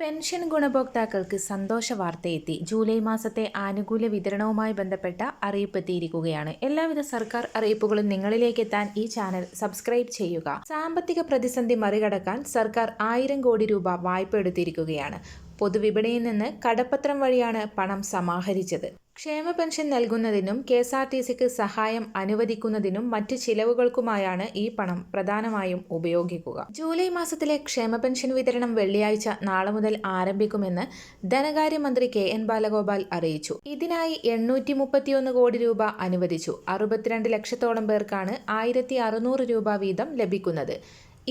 Pension ഗുണഭോക്താക്കൾക്ക് സന്തോഷ വാർത്തയെത്തി. July മാസത്തെ ആനുകൂല്യ വിതരണവുമായി ബന്ധപ്പെട്ട അറിയിപ്പ് എത്തിയിരിക്കുകയാണ് എല്ലാവിധ സർക്കാർ അറിയിപ്പുകളും നിങ്ങളിലേക്ക് എത്താൻ ഈ ചാനൽ സബ്സ്ക്രൈബ് ചെയ്യുക. സാമ്പത്തിക പ്രതിസന്ധി മറികടക്കാൻ സർക്കാർ ആയിരം കോടി രൂപ വായ്പ എടുത്തിരിക്കുകയാണ്. പൊതുവിപണിയിൽ നിന്ന് കടപ്പത്രം വഴിയാണ് പണം സമാഹരിച്ചത്. ക്ഷേമ പെൻഷൻ നൽകുന്നതിനും കെ എസ് ആർ ടി സിക്ക് സഹായം അനുവദിക്കുന്നതിനും മറ്റ് ചിലവുകൾക്കുമായാണ് ഈ പണം പ്രധാനമായും ഉപയോഗിക്കുക. ജൂലൈ മാസത്തിലെ ക്ഷേമ പെൻഷൻ വിതരണം വെള്ളിയാഴ്ച നാളെ മുതൽ ആരംഭിക്കുമെന്ന് ധനകാര്യമന്ത്രി കെ എൻ ബാലഗോപാൽ അറിയിച്ചു. ഇതിനായി എണ്ണൂറ്റി മുപ്പത്തിയൊന്ന് കോടി രൂപ അനുവദിച്ചു. അറുപത്തിരണ്ട് ലക്ഷത്തോളം പേർക്കാണ് ആയിരത്തി രൂപ വീതം ലഭിക്കുന്നത്.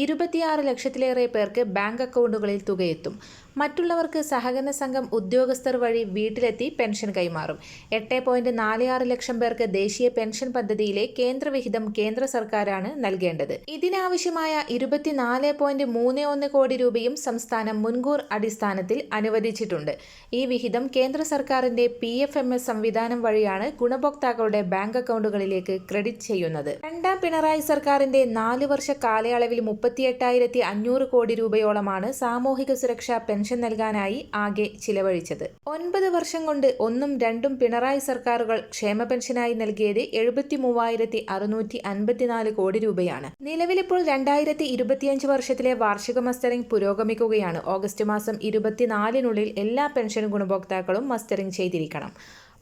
ഇരുപത്തിയാറ് ലക്ഷത്തിലേറെ പേർക്ക് ബാങ്ക് അക്കൗണ്ടുകളിൽ തുകയെത്തും. മറ്റുള്ളവർക്ക് സഹകരണ സംഘം ഉദ്യോഗസ്ഥർ വഴി വീട്ടിലെത്തി പെൻഷൻ കൈമാറും. എട്ട് പോയിന്റ് നാല് ആറ് ലക്ഷം പേർക്ക് ദേശീയ പെൻഷൻ പദ്ധതിയിലെ കേന്ദ്രവിഹിതം കേന്ദ്ര സർക്കാരാണ് നൽകേണ്ടത്. ഇതിനാവശ്യമായ ഇരുപത്തിനാല് പോയിന്റ് മൂന്ന് ഒന്ന് കോടി രൂപയും സംസ്ഥാനം മുൻകൂർ അടിസ്ഥാനത്തിൽ അനുവദിച്ചിട്ടുണ്ട്. ഈ വിഹിതം കേന്ദ്ര സർക്കാരിന്റെ പി എഫ് എം എസ് സംവിധാനം വഴിയാണ് ഗുണഭോക്താക്കളുടെ ബാങ്ക് അക്കൗണ്ടുകളിലേക്ക് ക്രെഡിറ്റ് ചെയ്യുന്നത്. രണ്ടാം പിണറായി സർക്കാരിന്റെ നാല് വർഷ കാലയളവിൽ മുപ്പത്തിയെട്ടായിരത്തി അഞ്ഞൂറ് കോടി രൂപയോളമാണ് സാമൂഹിക സുരക്ഷാ പെൻഷൻ നൽകാനായി ആകെ ചിലവഴിച്ചത്. ഒൻപത് വർഷം കൊണ്ട് ഒന്നും രണ്ടും പിണറായി സർക്കാരുകൾ ക്ഷേമ പെൻഷനായി നൽകിയത് എഴുപത്തി മൂവായിരത്തി അറുന്നൂറ്റി അൻപത്തിനാല് കോടി രൂപയാണ്. നിലവിലിപ്പോൾ രണ്ടായിരത്തി ഇരുപത്തിയഞ്ച് വർഷത്തിലെ വാർഷിക മസ്റ്ററിംഗ് പുരോഗമിക്കുകയാണ്. ഓഗസ്റ്റ് മാസം ഇരുപത്തിനാലിനുള്ളിൽ എല്ലാ പെൻഷൻ ഗുണഭോക്താക്കളും മസ്റ്ററിംഗ് ചെയ്തിരിക്കണം.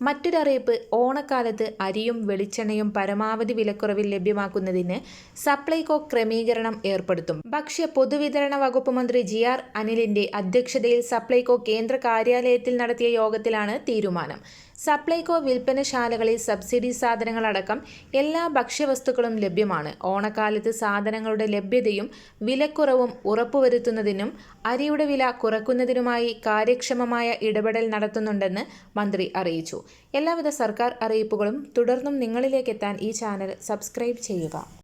മറ്റൊരറിയിപ്പ് ഓണക്കാലത്ത് അരിയും വെളിച്ചെണ്ണയും പരമാവധി വിലക്കുറവിൽ ലഭ്യമാക്കുന്നതിന് സപ്ലൈകോ ക്രമീകരണം ഏർപ്പെടുത്തും. ഭക്ഷ്യ പൊതുവിതരണ വകുപ്പ് മന്ത്രി ജി ആർ അനിലിന്റെ അധ്യക്ഷതയിൽ സപ്ലൈകോ കേന്ദ്ര കാര്യാലയത്തിൽ നടത്തിയ യോഗത്തിലാണ് തീരുമാനം. സപ്ലൈകോ വിൽപ്പനശാലകളിൽ സബ്സിഡി സാധനങ്ങളടക്കം എല്ലാ ഭക്ഷ്യവസ്തുക്കളും ലഭ്യമാണ്. ഓണക്കാലത്ത് സാധനങ്ങളുടെ ലഭ്യതയും വിലക്കുറവും ഉറപ്പുവരുത്തുന്നതിനും അരിയുടെ വില കുറയ്ക്കുന്നതിനുമായി കാര്യക്ഷമമായ ഇടപെടൽ നടത്തുന്നുണ്ടെന്ന് മന്ത്രി അറിയിച്ചു. എല്ലാവിധ സർക്കാർ അറിയിപ്പുകളും തുടർന്നും നിങ്ങളിലേക്ക് എത്താൻ ഈ ചാനൽ സബ്സ്ക്രൈബ് ചെയ്യുക.